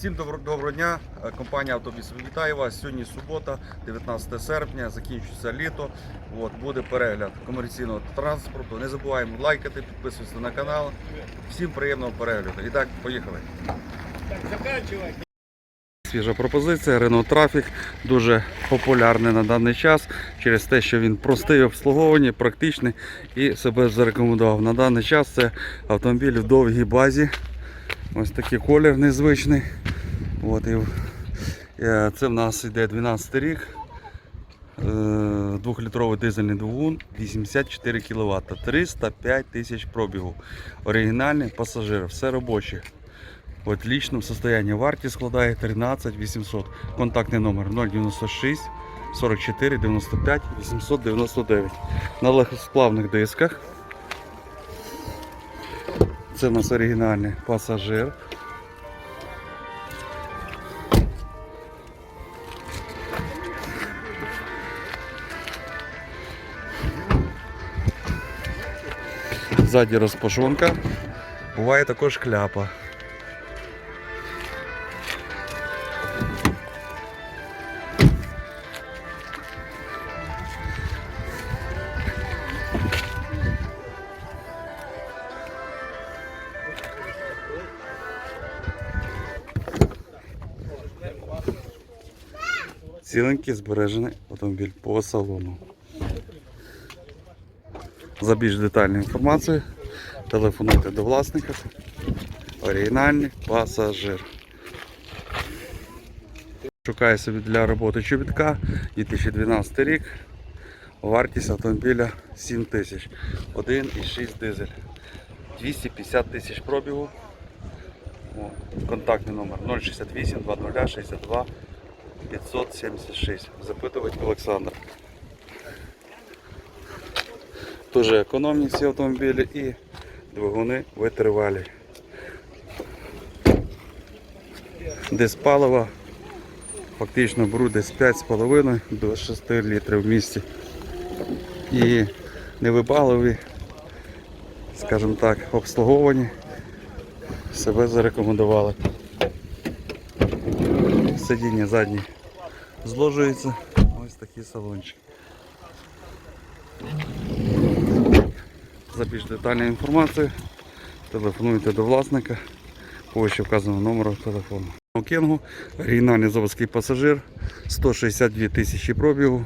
Всім доброго дня. Е, Компанія Автобіс вітає вас. Сьогодні субота, 19 серпня, закінчується літо. От, буде перегляд комерційного транспорту. Не забуваємо лайкати, підписуватися на канал. Всім приємного перегляду. І так, поїхали. Свіжа пропозиція Renault Traffic дуже популярний на даний час через те, що він простий в обслуговуванні, практичний і себе зарекомендував. На даний час це автомобіль в довгій базі. Ось такий колір незвичний. От, і, е, це в нас йде 12 рік. Е, Двохлітровий дизельний двигун 84 кВт, 305 тисяч пробігу. Оригінальний пасажир, все робоче. В отличном состоянии. Вартість складає 13 800. Контактний номер 096 44 95 899. На легкосплавних дисках. Це у нас оригінальний пасажир. Ззаді розпашонка. Буває також кляпа. Ціленький збережений автомобіль по салону. За більш детальну інформацію телефонуйте до власника. Оригінальний пасажир. Шукає собі для роботи чобітка 2012 рік. Вартість автомобіля 7 тисяч. 1,6 дизель. 250 тисяч пробігу. Контактний номер 068 20 62 576. Запитувати Олександр. Дуже економні ці автомобілі і двигуни витривалі. Десь палива фактично беруть десь 5,5 до 6 літрів в місті. І невибаливі, скажімо так, обслуговані себе зарекомендували. Сидіння задні зложується. Ось такий салончик. За більш детальною інформацією телефонуйте до власника по вище вказаному номеру телефону. Кенгу, оригінальний заводський пасажир, 162 тисячі пробігу.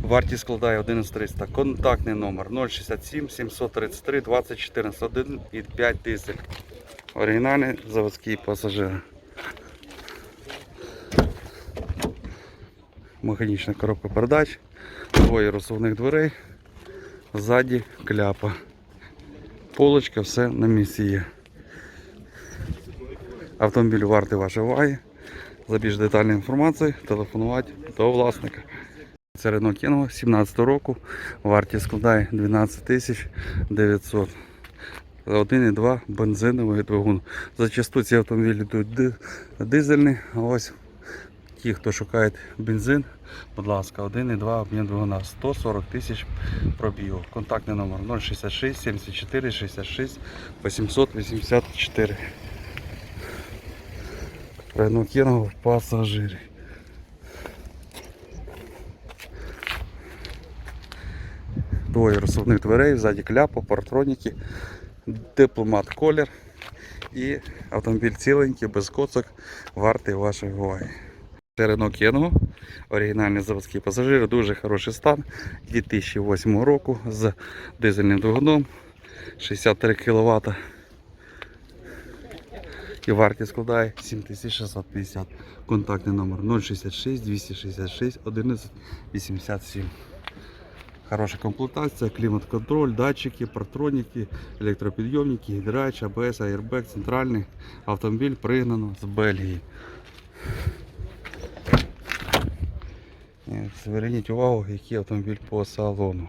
Вартість складає 11300. Контактний номер 067 733 2014 1 і 5 тисяч. Оригінальний заводський пасажир. Механічна коробка передач, двоє розсувних дверей, ззаді кляпа. Полочка, все на місці є. Автомобіль вартий вашої уваги. За більш детальною інформацією телефонувати до власника. Це Renault Kangoo 17 року. Вартість складає 12 тисяч 900. 1,2 бензиновий двигун. Зачасту ці автомобілі йдуть дизельні. Ось ті, хто шукає бензин, будь ласка, 1,2 обмін двигуна 140 тисяч пробігу. Контактний номер 066 74 66 884. Renault Kangoo в пасажирі. Двоє розсувних дверей, ззаді кляпа, партроніки, дипломат колір і автомобіль ціленький, без коцок, вартий вашої уваги. Це Renault Kangoo, оригінальний заводський пасажир, дуже хороший стан 2008 року з дизельним двигуном 63 кВт. І вартість складає 7650. Контактний номер 066 266 11 87. Хороша комплектація, клімат-контроль, датчики, партроніки, електропідйомники, гідрач, АБС, аербек, центральний автомобіль пригнано з Бельгії. Е, Зверніть увагу, який автомобіль по салону.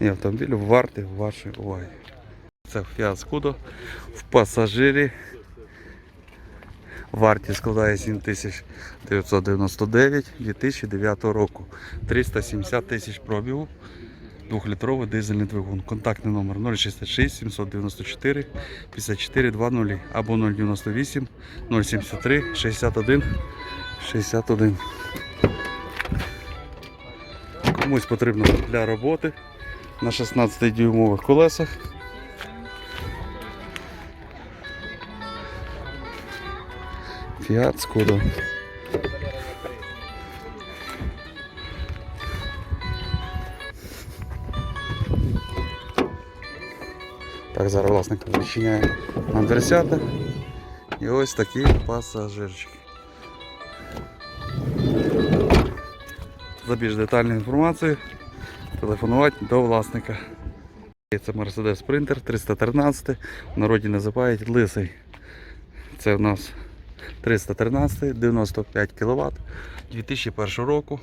І автомобіль вартий вашої уваги. Це Fiat Scudo в пасажирі Вартість складає 7999 2009 року. 370 тисяч пробігу. Двохлітровий дизельний двигун. Контактний номер 066 794 54 20 або 098 073 61 61. Комусь потрібно для роботи на 16 дюймових колесах. Фіат Скода. Так, зараз власник відчиняє на дверцята. І ось такі пасажирчики. За більш детальну інформацію телефонувати до власника. Це Mercedes Sprinter 313, в народі називають лисий. Це в нас 313, 95 кВт 2001 року.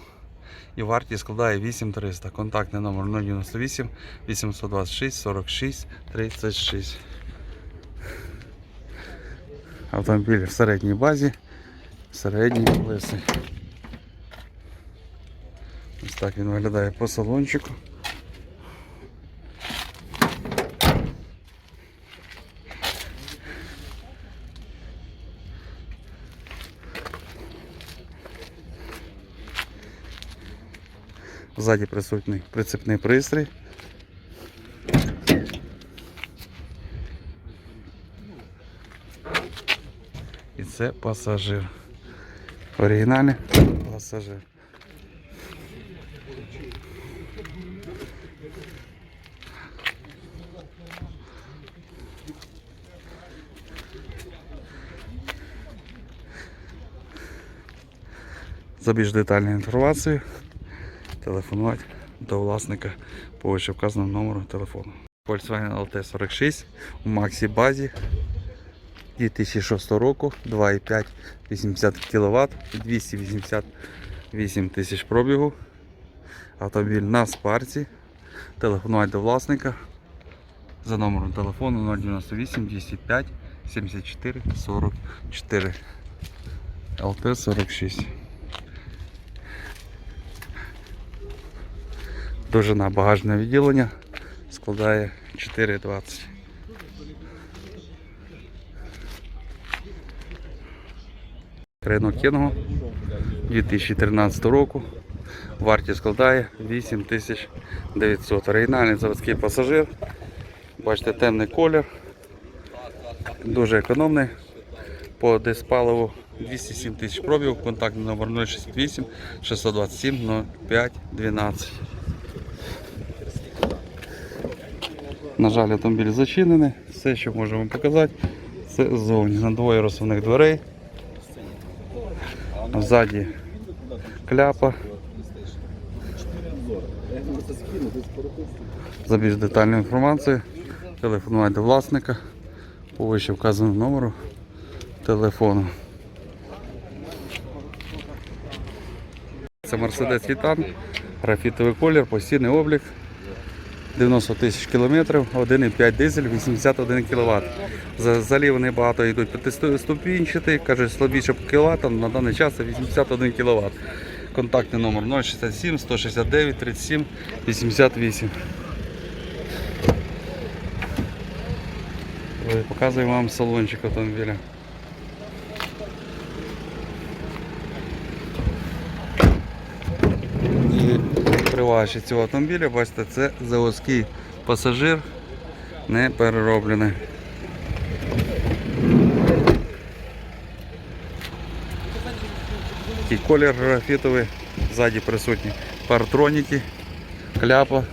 І вартість складає 8300. Контактний номер 098 826 46 36. Автомобіль в середній базі, середній лисий. Ось так він виглядає по салончику. Ззаді присутній прицепний пристрій. І це пасажир. Оригінальний пасажир. За більш детальною інформацією телефонувати до власника по вище вказаному номеру телефону. Volkswagen LT46 у Максі базі 2006 року 2,5 80 кВт 288 тисяч пробігу. Автомобіль на спарці. Телефонувати до власника за номером телефону 098 205 74 44 LT46. Довжина багажного відділення складає 4,20. Рено Кенго 2013 року. Вартість складає 8900. Оригінальний заводський пасажир. Бачите, темний колір. Дуже економний. По диспаливу 207 тисяч пробів. Контактний номер 068 627 05 12. На жаль, автомобіль зачинений. Все, що можемо показати, це ззовні. На двоє розсувних дверей. Ззаді кляпа. За більш детальну інформацію телефонувати власника по вище вказаному номеру телефону. Це Mercedes Titan, графітовий колір, постійний облік. 90 тисяч кілометрів, 1,5 дизель, 81 кВт. Взагалі вони багато йдуть п'ятиступінчаті, каже слабіше по кіловатам, на даний час це 81 кВт. Контактний номер 067 169 37 88. Ой, Показуємо вам салончик автомобіля. Приважчі цього автомобіля, бачите, це заводський пасажир, не перероблений. Такий колір графітовий, ззаді присутні партроніки, кляпа.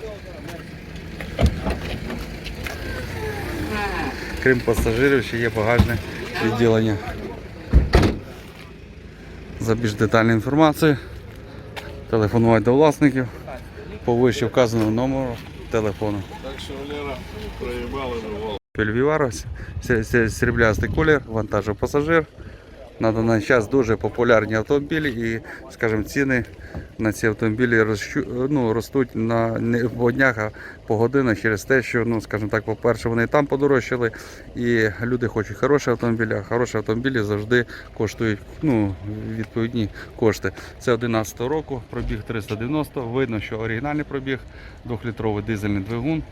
Крім пасажирів, ще є багажне відділення. За більш детальну інформацію телефонувати до власників по вище вказаному номеру телефону. Так що Валера проїбали на гол. Пельвіварос, сріблястий колір, вантажопасажир. пасажир, на даний час дуже популярні автомобілі і, скажімо, ціни на ці автомобілі розчу- ну, ростуть на не по днях, а по годинах через те, що, ну, скажімо так, по-перше, вони і там подорожчали, і люди хочуть хороші автомобілі, а хороші автомобілі завжди коштують ну, відповідні кошти. Це 11 року, пробіг 390. Видно, що оригінальний пробіг, 2-літровий дизельний двигун.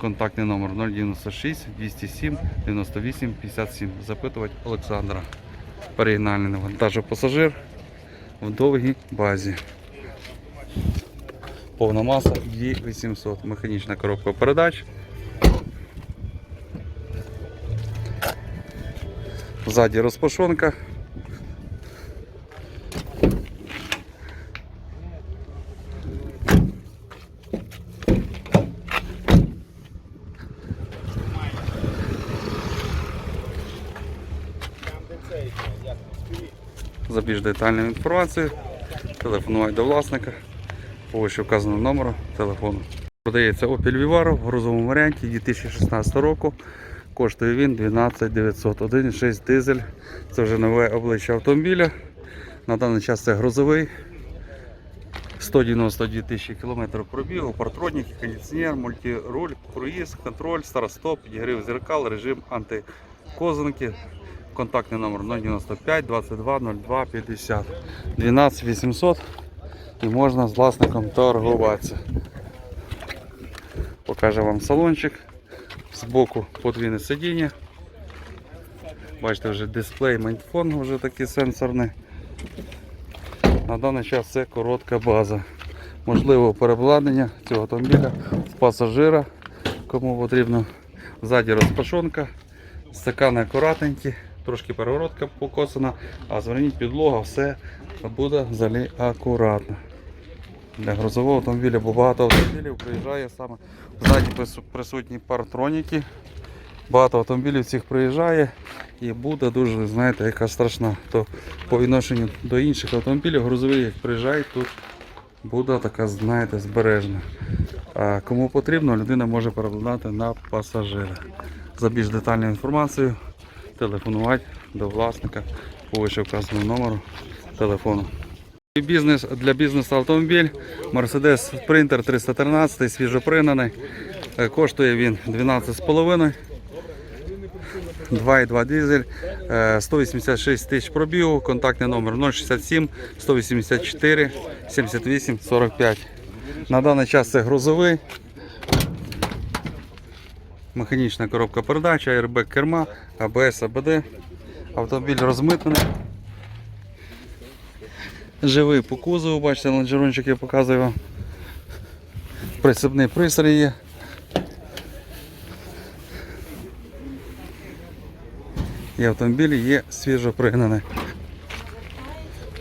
Контактний номер 096 207 98 57. Запитувати Олександра. Оригінальний навантажопасажир в довгій базі. Повна маса 2800. Механічна коробка передач. Ззаді розпашонка. Більш детальною інформацією телефонувати до власника по вище номеру телефону. Продається Opel Vivaro в грузовому варіанті 2016 року. Коштує він 12 900. 1,6 дизель. Це вже нове обличчя автомобіля. На даний час це грузовий. 192 тисячі кілометрів пробігу, партроніки, кондиціонер, мультируль, круїз, контроль, старостоп, підігрів зеркал, режим антикозинки. Контактний номер 095 22 02 50 12 800 і можна з власником торгуватися. Покажу вам салончик. Збоку подвійне сидіння. Бачите, вже дисплей, майтфон вже такий сенсорний. На даний час це коротка база. Можливо переобладнання цього автомобіля в пасажира, кому потрібно. Ззаді розпашонка, стакани акуратненькі, трошки перегородка покосана, а зверніть підлога, все буде взагалі акуратно. Для грузового автомобіля, бо багато автомобілів приїжджає саме ззаді присутні партроніки. Багато автомобілів цих приїжджає і буде дуже, знаєте, яка страшна. То по відношенню до інших автомобілів грузові, як приїжджають, тут буде така, знаєте, збережна. А кому потрібно, людина може перекладати на пасажира. За більш детальною інформацією телефонувати до власника по вищевказаному номеру телефону. Бізнес для бізнесу автомобіль Mercedes Sprinter 313 свіжопригнаний. Е, Коштує він 12,5. 2,2 дизель, е, 186 тисяч пробігу, контактний номер 067 184 78 45. На даний час це грузовий. Механічна коробка передач, airbag керма, ABS, ABD. Автомобіль розмитнений. Живий по кузову, бачите, лонжерончик я показую вам. Присипний пристрій є. І автомобіль є свіжо пригнаний.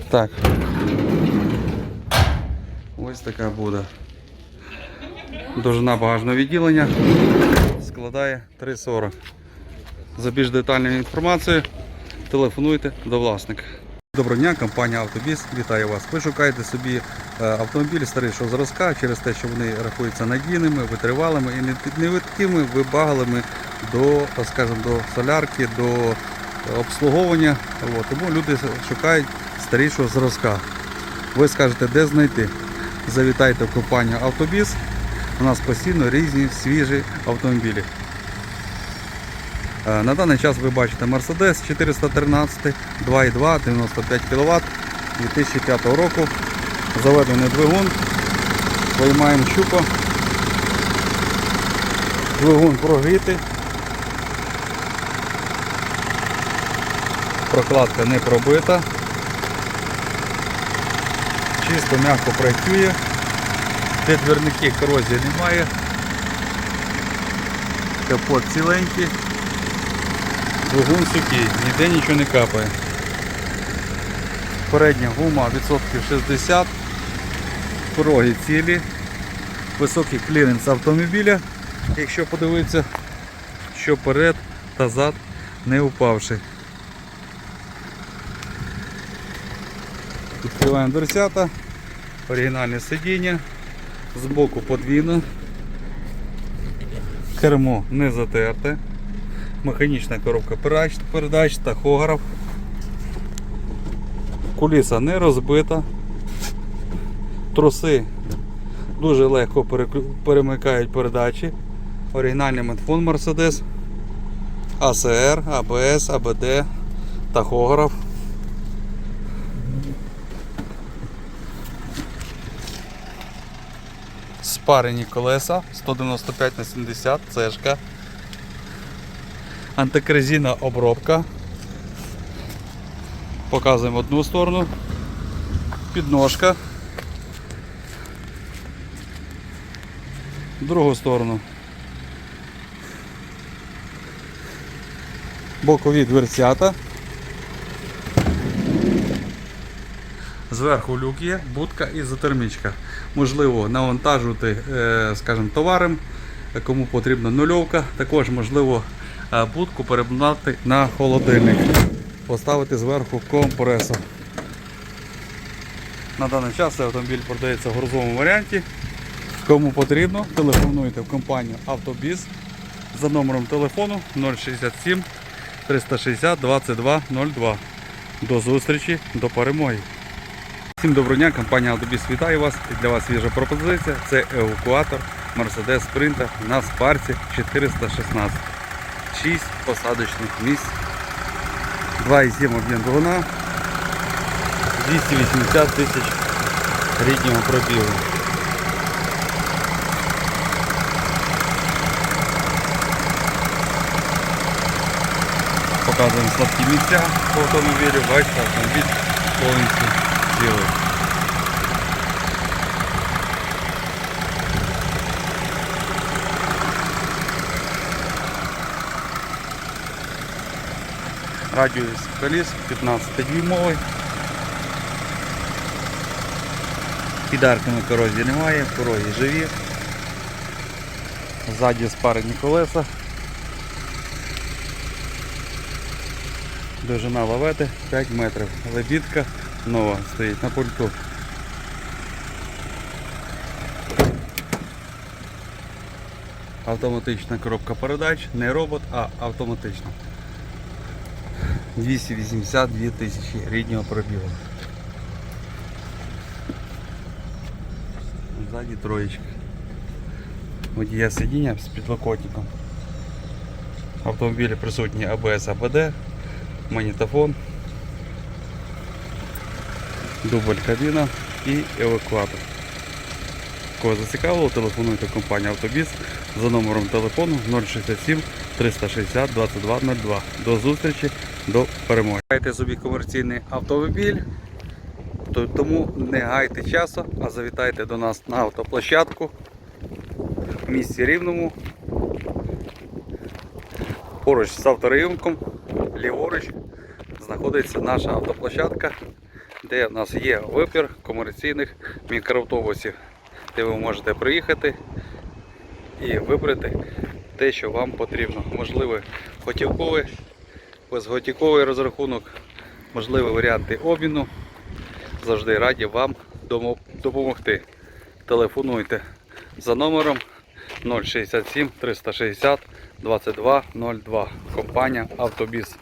Так. Ось така буде. Довжина багажного відділення складає 3,40. За більш детальною інформацією телефонуйте до власника. Доброго дня, компанія Автобіс. Вітаю вас. Ви шукаєте собі е, автомобілі старішого зразка через те, що вони рахуються надійними, витривалими і не- не такими вибагалими до, так скажемо, до солярки, до е, обслуговування. От. Тому люди шукають старішого зразка. Ви скажете, де знайти. Завітайте в компанію Автобіс. У нас постійно різні свіжі автомобілі. Е, На даний час ви бачите Mercedes 413 2.2 95 кВт 2005 року. Заведений двигун. Виймаємо щупа. Двигун прогрітий. Прокладка не пробита. Чисто м'яко працює. Підвірники корозії немає. Капот ціленький. Двигун сухий, ніде нічого не капає. Передня гума відсотків 60, пороги цілі, високий кліренс автомобіля, якщо подивитися, що перед та зад не упавши. Відкриваємо дверцята, оригінальне сидіння, збоку подвійно, кермо не затерте. Механічна коробка передач, тахограф. Куліса не розбита. Труси дуже легко перемикають передачі. Оригінальний метфон Mercedes. АСР, АБС, АБД, тахограф. Спарені колеса 195 на 70, цешка. Антикризійна обробка. Показуємо одну сторону. Підножка. Другу сторону. Бокові дверцята. Зверху люк є, будка і затермічка. Можливо навантажувати, е, скажімо, товаром, кому потрібна нульовка. Також можливо будку перебнати на холодильник. Поставити зверху компресор. На даний час цей автомобіль продається в грузовому варіанті. Кому потрібно, телефонуйте в компанію Автобіз за номером телефону 067 360 2202. До зустрічі, до перемоги. Всім доброго дня, компанія Автобіс вітає вас. І для вас свіжа пропозиція. Це евакуатор Mercedes Sprinter на спарці 416. 6 посадочних місць. 2,7 об'єм двигуна. 280 тисяч ріднього пробігу. Показуємо слабкі місця по автомобілю. Бачите, автомобіль повністю цілий. Радіус коліс 15 дюймовий. Підарками корозії немає, пороги живі. Ззаді спарені колеса. Довжина лавети 5 метрів. Лебідка нова стоїть на пульту. Автоматична коробка передач, не робот, а автоматична. 282 тисячі ріднього пробігу. Ззаді троєчка. Водія сидіння з підлокотником. В автомобілі присутні АБС АБД, магнітофон, дубль кабіна і евакуатор. Кого зацікавило, телефонуйте в компанію Автобіс За номером телефону 067 360 2202. До зустрічі, до перемоги. Гайте собі комерційний автомобіль, тому не гайте часу, а завітайте до нас на автоплощадку в місті Рівному. Поруч з авторинком, ліворуч, знаходиться наша автоплощадка, де в нас є вибір комерційних мікроавтобусів, де ви можете приїхати і вибрати те, що вам потрібно. Можливо, готівковий, безготівковий розрахунок, можливі варіанти обміну. Завжди раді вам допомогти. Телефонуйте за номером 067 360 2202. Компанія Автобіс.